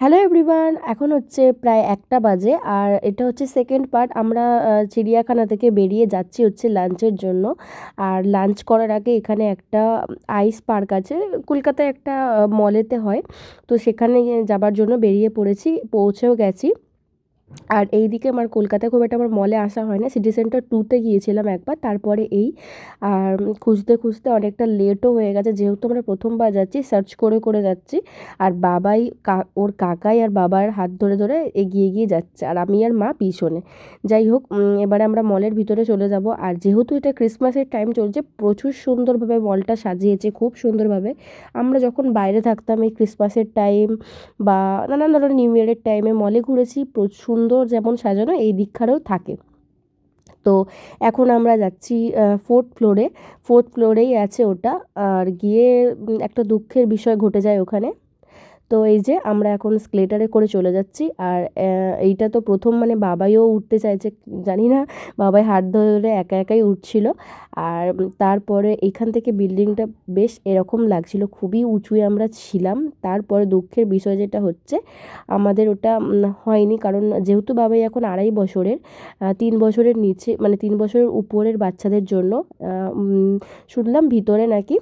Hello everyone এখন হচ্ছে প্রায় একটা বাজে আর এটা হচ্ছে সেকেন্ড পার্ট আমরা চিড়িয়াখানা থেকে বেরিয়ে যাচ্ছি হচ্ছে লাঞ্চের জন্য। আর লাঞ্চ করার আগে এখানে একটা আইস পার্ক আছে। কলকাতায় একটা মলেতে হয়। তো সেখানে যাবার জন্য বেরিয়ে পড়েছি, পৌঁছেও গেছি। আর এই দিকে আমার কলকাতায় খুব একটা আমার মলে আসা হয় না সিটি সেন্টার টুতে গিয়েছিলাম একবার, তারপরে এই, আর খুঁজতে খুঁজতে অনেকটা লেটও হয়ে গেছে, যেহেতু আমরা প্রথমবার যাচ্ছি সার্চ করে করে যাচ্ছি, আর বাবাই ওর কাকাই আর বাবার হাত ধরে ধরে এগিয়ে গিয়ে যাচ্ছে, আর আমি আর মা পিছনে। যাই হোক এবারে আমরা মলের ভিতরে চলে যাব, আর যেহেতু এটা ক্রিসমাসের টাইম চলছে, প্রচুর সুন্দরভাবে মলটা সাজিয়েছে, খুব সুন্দরভাবে। আমরা যখন বাইরে থাকতাম, এই ক্রিসমাসের টাইম বা নানান ধরনের নিউ ইয়ারের টাইমে মলে ঘুরেছি, প্রচুর সুন্দর যেমন সাজানো এই দীক্ষারও থাকে। তো এখন আমরা যাচ্ছি ফোর্থ ফ্লোরে ফোর্থ ফ্লোরেই আছে ওটা। আর গিয়ে একটা দুঃখের বিষয় ঘটে যায় ওখানে। তো এই যে আমরা এখন স্কেলেটারে করে চলে যাচ্ছি। আর এইটা তো প্রথম মানে বাবাইও উঠতে চাইছে, জানি না, বাবাই হাত ধরে একা একাই উঠছিল। আর তারপরে এখান থেকে বিল্ডিংটা বেশ এরকম লাগছিল, খুবই উঁচুয়ে আমরা ছিলাম। তারপরে দুঃখের বিষয় যেটা হচ্ছে, আমাদের ওটা হয়নি। কারণ যেহেতু বাবাই এখন আড়াই বছরের তিন বছরের নিচে মানে তিন বছরের উপরের বাচ্চাদের জন্য শুনলাম ভিতরে নাকি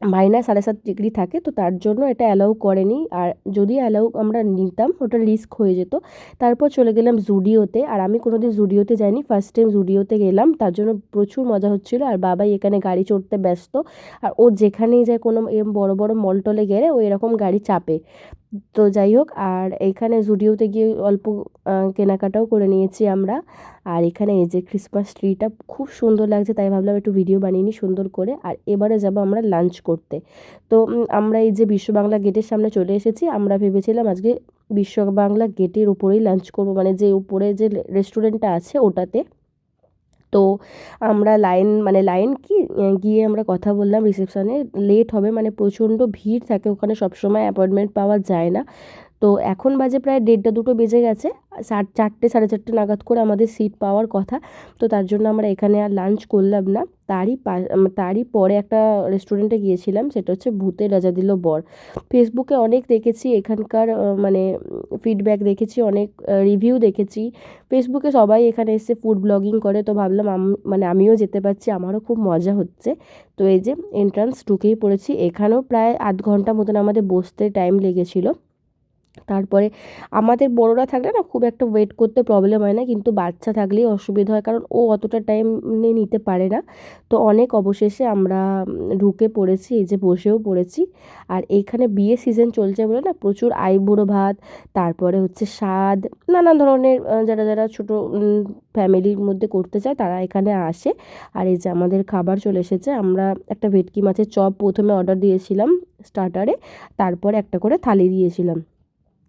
মাইনাস সাড়ে সাত ডিগ্রি থাকে, তো তার জন্য এটা অ্যালাউ করেনি। আর যদি অ্যালাউ আমরা নিতাম, ওটা রিস্ক হয়ে যেত। তারপর চলে গেলাম জুডিওতে, আর আমি কোনো দিন জুডিওতে যাইনি ফার্স্ট টাইম জুডিওতে গেলাম। তার জন্য প্রচুর মজা হচ্ছিল, আর বাবাই এখানে গাড়ি চড়তে ব্যস্ত। আর ও যেখানেই যায় কোনো এরম বড় বড় মল টলে গেলে ও এরকম গাড়ি চাপে। তো যাই হোক, আর এখানে জুডিওতে গিয়ে অল্প কেনাকাটাও করে নিয়েছি আমরা। আর এখানে এই যে ক্রিসমাস ট্রিটা খুব সুন্দর লাগছে, তাই ভাবলাম একটু ভিডিও বানিয়ে নিই সুন্দর করে। আর এবারে যাব আমরা লাঞ্চ করতে। তো আমরা এই যে বিশ্ব বাংলা গেটের সামনে চলে এসেছি। আমরা ভেবেছিলাম আজকে বিশ্ব বাংলা গেটের উপরেই লাঞ্চ করব মানে যে উপরে যে রেস্টুরেন্টটা আছে ওটাতে। তো আমরা লাইন মানে লাইন কি? গিয়ে আমরা কথা বললাম রিসেপশানে, লেট হবে মানে প্রচণ্ড ভিড় থাকে ওখানে, সবসময় অ্যাপয়েন্টমেন্ট পাওয়া যায় না। তো এখন বাজে প্রায় দেড়টা দুটো বেজে গেছে চারটে, সাড়ে চারটে নাগাদ করে আমাদের সিট পাওয়ার কথা। তো তার জন্য আমরা এখানে আর লাঞ্চ করলাম না। তারই তারই পরে একটা রেস্টুরেন্টে গিয়েছিলাম, সেটা হচ্ছে ভূতের রাজা দিল বর ফেসবুকে অনেক দেখেছি, এখানকার মানে ফিডব্যাক দেখেছি, অনেক রিভিউ দেখেছি। ফেসবুকে সবাই এখানে এসে ফুড ব্লগিং করে। তো ভাবলাম মানে আমিও যেতে পারছি, আমারও খুব মজা হচ্ছে। তো এই যে এন্ট্রান্স ঢুকেই পড়েছি। এখানেও প্রায় আধ ঘণ্টা মতন আমাদের বসতে টাইম লেগেছিলো। তারপরে আমাদের বড়রা থাকলে না খুব একটা ওয়েট করতে প্রবলেম হয় না, কিন্তু বাচ্চা থাকলেই অসুবিধা হয়, কারণ ও অতটা টাইম নিতে পারে না। তো অনেক অবশেষে আমরা ঢুকে পড়েছি, এই যে বসেও পড়েছি। আর এইখানে বিয়ে সিজন চলছে বলে না প্রচুর আইবুড়ো ভাত, তারপরে হচ্ছে স্বাদ, নানান ধরনের যারা যারা ছোটো ফ্যামিলির মধ্যে করতে চায় তারা এখানে আসে। আর এই যে আমাদের খাবার চলে এসেছে, আমরা একটা ভেটকি মাছের চপ প্রথমে অর্ডার দিয়েছিলাম স্টার্টারে তারপর একটা করে থালি দিয়েছিলাম।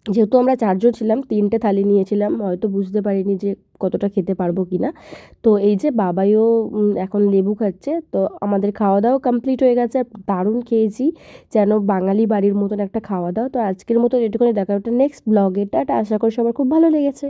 যেহেতু আমরা চারজন ছিলাম, তিনটে থালি নিয়েছিলাম, হয়তো বুঝতে পারিনি যে কতটা খেতে পারব কি না তো এই যে বাবাইও এখন লেবু খাচ্ছে, তো আমাদের খাওয়া দাওয়া কমপ্লিট হয়ে গেছে। দারুণ খেয়েছি, যেন বাঙালি বাড়ির মতন একটা খাওয়া দাওয়া তো আজকের মতো এটুকুনি দেখা নেক্সট ব্লগে টাটা, আশা করি সবার খুব ভালো লেগেছে।